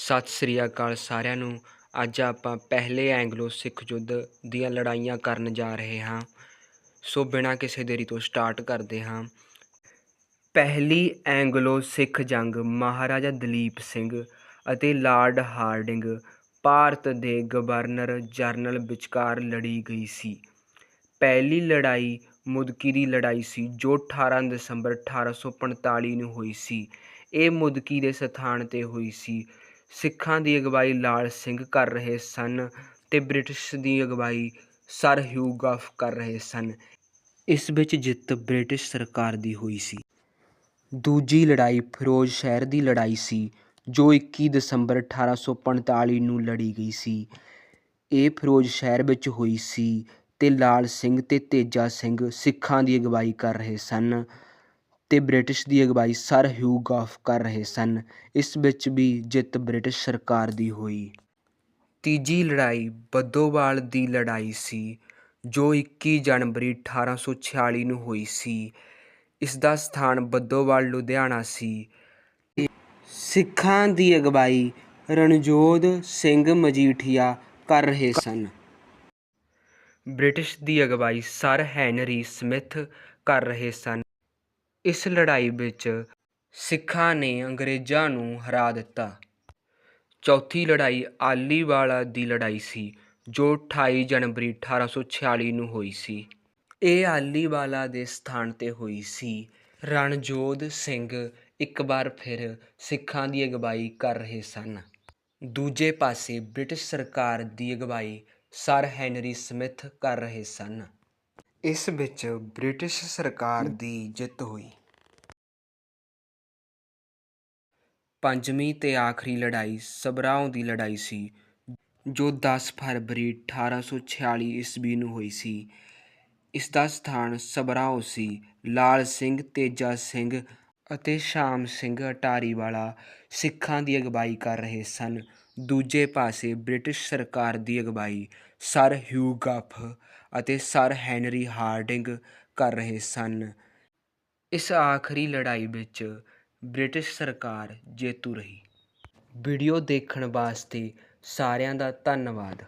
ਸਤਿ ਸ੍ਰੀ ਅਕਾਲ ਸਾਰਿਆਂ ਨੂੰ। ਅੱਜ ਆਪਾਂ ਪਹਿਲੇ ਐਂਗਲੋ ਸਿੱਖ ਯੁੱਧ ਦੀਆਂ ਲੜਾਈਆਂ ਕਰਨ ਜਾ ਰਹੇ ਹਾਂ। ਸੋ ਬਿਨਾਂ ਕਿਸੇ ਦੇਰੀ ਤੋਂ ਸਟਾਰਟ ਕਰਦੇ ਹਾਂ। ਪਹਿਲੀ ਐਂਗਲੋ ਸਿੱਖ ਜੰਗ ਮਹਾਰਾਜਾ ਦਲੀਪ ਸਿੰਘ ਅਤੇ ਲਾਰਡ ਹਾਰਡਿੰਗ ਭਾਰਤ ਦੇ ਗਵਰਨਰ ਜਨਰਲ ਵਿਚਕਾਰ ਲੜੀ ਗਈ ਸੀ। ਪਹਿਲੀ ਲੜਾਈ ਮੁਦਕੀ ਦੀ ਲੜਾਈ ਸੀ ਜੋ 18 ਦਸੰਬਰ 1845 ਨੂੰ ਹੋਈ ਸੀ। ਇਹ ਮੁਦਕੀ ਦੇ ਸਥਾਨ ਤੇ ਹੋਈ ਸੀ। ਸਿੱਖਾਂ ਦੀ ਅਗਵਾਈ ਲਾਲ ਸਿੰਘ ਕਰ ਰਹੇ ਸਨ ਅਤੇ ਬ੍ਰਿਟਿਸ਼ ਦੀ ਅਗਵਾਈ ਸਰ ਹਿਊ ਗਾਫ ਕਰ ਰਹੇ ਸਨ। ਇਸ ਵਿੱਚ ਜਿੱਤ ਬ੍ਰਿਟਿਸ਼ ਸਰਕਾਰ ਦੀ ਹੋਈ ਸੀ। ਦੂਜੀ ਲੜਾਈ ਫਿਰੋਜ਼ ਸ਼ਹਿਰ ਦੀ ਲੜਾਈ ਸੀ, ਜੋ 21 ਦਸੰਬਰ 1845 ਨੂੰ ਲੜੀ ਗਈ ਸੀ। ਇਹ ਫਿਰੋਜ਼ ਸ਼ਹਿਰ ਵਿੱਚ ਹੋਈ ਸੀ ਤੇ ਲਾਲ ਸਿੰਘ ਤੇ ਤੇਜਾ ਸਿੰਘ ਸਿੱਖਾਂ ਦੀ ਅਗਵਾਈ ਕਰ ਰਹੇ ਸਨ। ਅਤੇ ਬ੍ਰਿਟਿਸ਼ ਦੀ ਅਗਵਾਈ ਸਰ ਹਿਊ ਗਾਫ ਕਰ ਰਹੇ ਸਨ। ਇਸ ਵਿੱਚ ਵੀ ਜਿੱਤ ਬ੍ਰਿਟਿਸ਼ ਸਰਕਾਰ ਦੀ ਹੋਈ। ਤੀਜੀ ਲੜਾਈ ਬੱਦੋਵਾਲ ਦੀ ਲੜਾਈ ਸੀ, ਜੋ 21 ਜਨਵਰੀ 1846 ਨੂੰ ਹੋਈ ਸੀ। ਇਸ ਦਾ ਸਥਾਨ ਬੱਦੋਵਾਲ, ਲੁਧਿਆਣਾ ਸੀ। ਸਿੱਖਾਂ ਦੀ ਅਗਵਾਈ ਰਣਜੋਧ ਸਿੰਘ ਮਜੀਠੀਆ ਕਰ ਰਹੇ ਸਨ। ਬ੍ਰਿਟਿਸ਼ ਦੀ ਅਗਵਾਈ ਸਰ ਹੈਨਰੀ ਸਮਿਥ ਕਰ ਰਹੇ ਸਨ। ਇਸ ਲੜਾਈ ਵਿੱਚ ਸਿੱਖਾਂ ਨੇ ਅੰਗਰੇਜ਼ਾਂ ਨੂੰ ਹਰਾ ਦਿੱਤਾ। ਚੌਥੀ ਲੜਾਈ ਆਲੀਵਾਲਾ ਦੀ ਲੜਾਈ ਸੀ, ਜੋ 28 ਜਨਵਰੀ 1846 ਨੂੰ ਹੋਈ ਸੀ। ਇਹ ਆਲੀਵਾਲਾ ਦੇ ਸਥਾਨ ਤੇ ਹੋਈ ਸੀ। ਰਣਜੋਧ ਸਿੰਘ ਇੱਕ ਵਾਰ ਫਿਰ ਸਿੱਖਾਂ ਦੀ ਅਗਵਾਈ ਕਰ ਰਹੇ ਸਨ। ਦੂਜੇ ਪਾਸੇ ਬ੍ਰਿਟਿਸ਼ ਸਰਕਾਰ ਦੀ ਅਗਵਾਈ ਸਰ ਹੈਨਰੀ ਸਮਿਥ ਕਰ ਰਹੇ ਸਨ। ਇਸ ਵਿੱਚ ਬ੍ਰਿਟਿਸ਼ ਸਰਕਾਰ ਦੀ ਜਿੱਤ ਹੋਈ। ਪੰਜਵੀਂ ਅਤੇ ਆਖਰੀ ਲੜਾਈ ਸਬਰਾਓ ਦੀ ਲੜਾਈ ਸੀ, ਜੋ ਦਸ ਫਰਵਰੀ 1846 ਈਸਵੀ ਨੂੰ ਹੋਈ ਸੀ। ਇਸ ਦਾ ਸਥਾਨ ਸਬਰਾਓ ਸੀ। ਲਾਲ ਸਿੰਘ, ਤੇਜਾ ਸਿੰਘ ਅਤੇ ਸ਼ਾਮ ਸਿੰਘ ਅਟਾਰੀ ਵਾਲਾ ਸਿੱਖਾਂ ਦੀ ਅਗਵਾਈ ਕਰ ਰਹੇ ਸਨ। ਦੂਜੇ ਪਾਸੇ ਬ੍ਰਿਟਿਸ਼ ਸਰਕਾਰ ਦੀ ਅਗਵਾਈ ਸਰ ਹਿਊ ਗਾਫ ਅਤੇ ਸਰ ਹੈਨਰੀ ਹਾਰਡਿੰਗ ਕਰ ਰਹੇ ਸਨ। ਇਸ ਆਖਰੀ ਲੜਾਈ ਵਿੱਚ ਬ੍ਰਿਟਿਸ਼ ਸਰਕਾਰ ਜੇਤੂ ਰਹੀ। ਵੀਡੀਓ ਦੇਖਣ ਵਾਸਤੇ ਸਾਰਿਆਂ ਦਾ ਧੰਨਵਾਦ।